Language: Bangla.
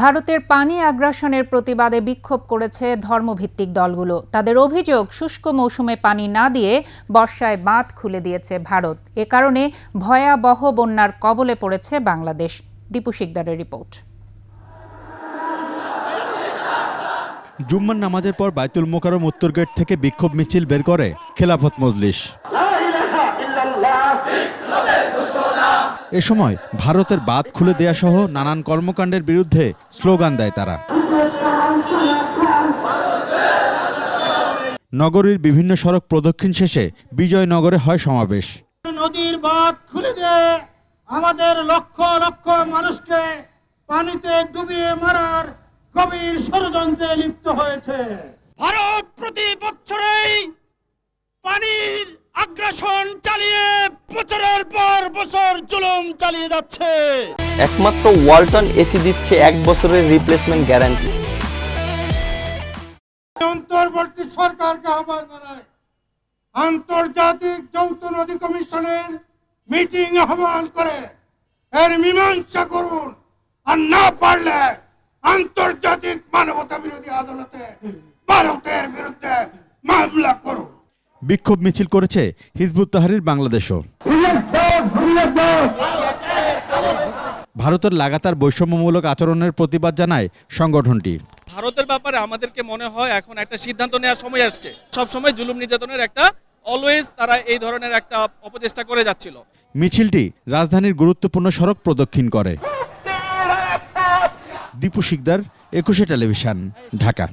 ভারতের পানি আগ্রাসনের প্রতিবাদে বিক্ষোভ করেছে ধর্মভিত্তিক দলগুলো। তাদের অভিযোগ, শুষ্ক মৌসুমে পানি না দিয়ে বর্ষায় বাঁধ খুলে দিয়েছে ভারত। এ কারণে ভয়াবহ বন্যার কবলে পড়েছে বাংলাদেশ। দীপু শিকদারের রিপোর্ট। জুম্মার নামাজের পর বাইতুল মোকারম উত্তর গেট থেকে বিক্ষোভ মিছিল বের করে খেলাফত মজলিস। এ সময় ভারতের বাঁধ খুলে দেয়া সহ নানান কর্মকাণ্ডের বিরুদ্ধে স্লোগান দেয় তারা। নগরীর বিভিন্ন সড়ক প্রদক্ষিণ শেষে বিজয়নগরে হয় সমাবেশ। নদীর বাঁধ খুলে দিয়ে আমাদের লক্ষ লক্ষ মানুষকে পানিতে ডুবিয়ে মারার গভীর ষড়যন্ত্রে লিপ্ত হয়েছে। ভারত প্রতি বছরেই পানির আগ্রাসন চালিয়ে বছরের পর বছর জুলুম চালিয়ে যাচ্ছে। একমাত্র ওয়ালটন এসি দিচ্ছে এক বছরের রিপ্লেসমেন্ট গ্যারান্টি অন্তর্বর্তী সরকারকে আহ্বান জানায় আন্তর্জাতিক যৌথ নদী কমিশনের মিটিং আহ্বান করে। এর মীমাংসা করুন আর না পারলে আন্তর্জাতিক মানবতা বিরোধী আদালতে ভারতের বিরুদ্ধে মামলা করুন। বিক্ষোভ মিছিল করেছে হিজবুত তাহারির বাংলাদেশও। ভারতের লাগাতার বৈষম্যমূলক আচরণের প্রতিবাদ জানায় সংগঠনটি। ভারতের ব্যাপারে আমাদেরকে মনে হয় এখন একটা সিদ্ধান্ত নেওয়ার সময় আসছে। সব সময় জুলুম নির্যাতনের একটা অলওয়েজ তারা এই ধরনের একটা অপচেষ্টা করে যাচ্ছিল। মিছিলটি রাজধানীর গুরুত্বপূর্ণ সড়ক প্রদক্ষিণ করে। দীপু শিকদার একুশে টেলিভিশন ঢাকা।